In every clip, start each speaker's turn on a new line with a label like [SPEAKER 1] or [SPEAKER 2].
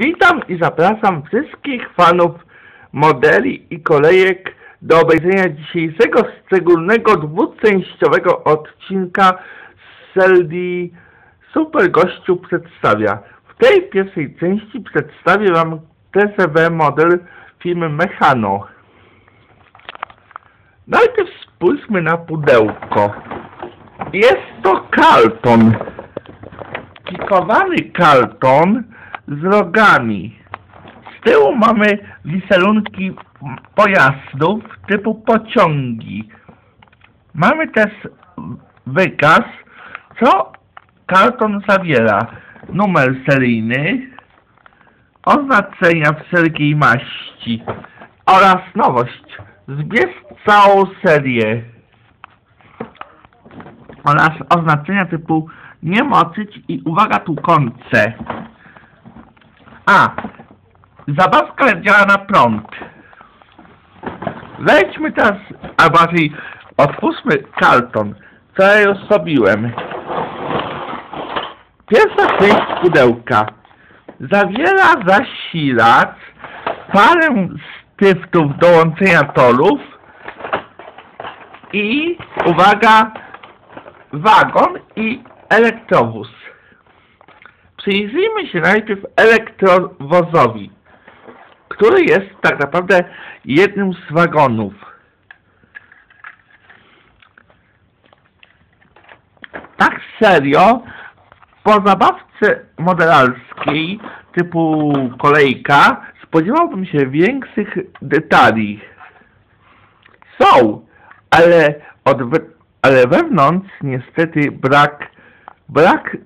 [SPEAKER 1] Witam i zapraszam wszystkich fanów modeli i kolejek do obejrzenia dzisiejszego szczególnego dwuczęściowego odcinka z serii Super Gościu przedstawia. W tej pierwszej części przedstawię Wam TCW model firmy Mechano. Najpierw spójrzmy na pudełko. Jest to karton. Pikowany karton z rogami. Z tyłu mamy wiserunki pojazdów typu pociągi. Mamy też wykaz, co karton zawiera. Numer seryjny, oznaczenia wszelkiej maści oraz nowość. Zbierz całą serię oraz oznaczenia typu nie moczyć i uwaga tu końce. A, zabawka działa na prąd. Wejdźmy teraz, a bardziej otwórzmy karton, co ja już zrobiłem. Pierwsza część pudełka zawiera zasilacz, parę styftów do łączenia torów i, uwaga, wagon i elektrowóz. Przyjrzyjmy się najpierw elektrowozowi, który jest tak naprawdę jednym z wagonów. Tak serio, po zabawce modelarskiej typu kolejka spodziewałbym się większych detali. Są, ale, od ale wewnątrz niestety brak, brak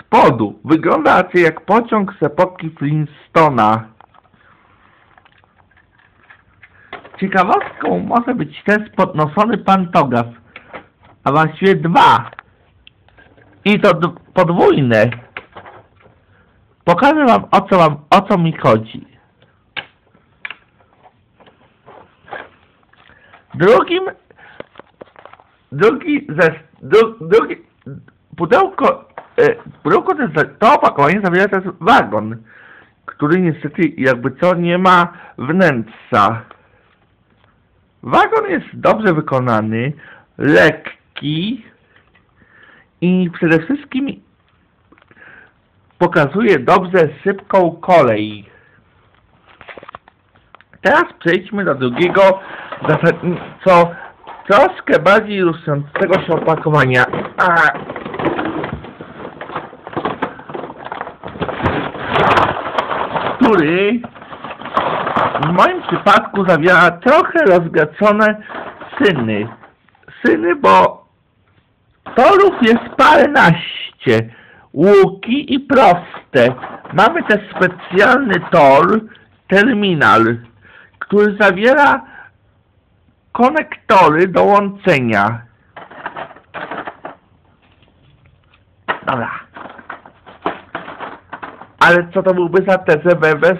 [SPEAKER 1] spodu. Wygląda raczej jak pociąg z epoki Flintstona. Ciekawostką może być też podnoszony pantograf, a właściwie dwa. I to podwójne. Pokażę wam o co, wam, o co mi chodzi. Drugim drugi ze dru, drugi pudełko e, pudełko to, jest- to opakowanie zawiera też wagon, który niestety jakby co nie ma wnętrza. Wagon jest dobrze wykonany, lekki i przede wszystkim pokazuje dobrze szybką kolej. Teraz przejdźmy do drugiego, co troszkę bardziej ilustrującego się opakowania. A, który w moim przypadku zawiera trochę rozgacone syny. Syny, bo torów jest paręnaście. Łuki i proste. Mamy też specjalny tor, terminal, który zawiera konektory do łączenia. Dobra. Ale co to byłby za TCB bez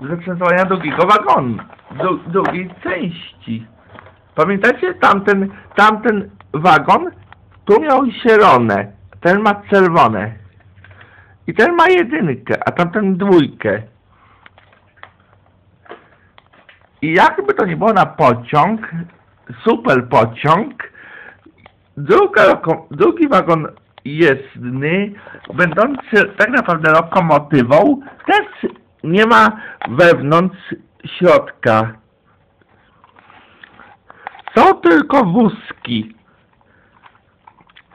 [SPEAKER 1] zacentrowania drugiego wagonu, dru, drugiej części? Pamiętacie tamten, tamten wagon? Tu miał zielone, ten ma czerwone. I ten ma jedynkę, a tamten dwójkę. I jakby to nie było na pociąg, super pociąg, druga, drugi wagon jezdny, będący tak naprawdę lokomotywą, też nie ma wewnątrz środka. Są tylko wózki.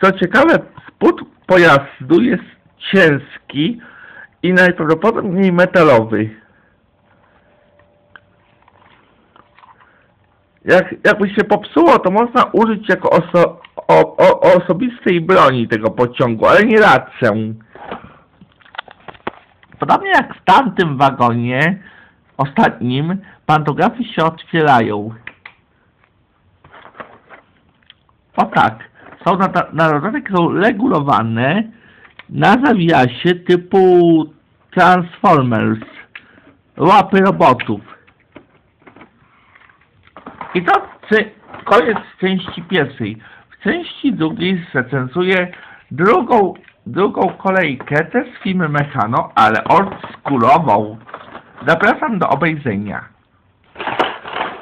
[SPEAKER 1] Co ciekawe, spód pojazdu jest ciężki i najprawdopodobniej metalowy. Jak, jakby się popsuło, to można użyć jako oso, o, o, osobistej broni tego pociągu, ale nie racę. Podobnie jak w tamtym wagonie, ostatnim, pantografy się otwierają. O tak, są na, na dodatek są regulowane na zawiasie typu Transformers, łapy robotów. I to koniec części pierwszej. Części drugiej zrecenzuję drugą drugą kolejkę też z filmu Mechano, ale oldschoolową. Zapraszam do obejrzenia.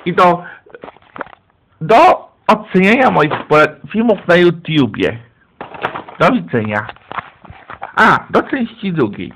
[SPEAKER 1] I do, do oceniania moich filmów na YouTubie. Do widzenia. A, do części drugiej.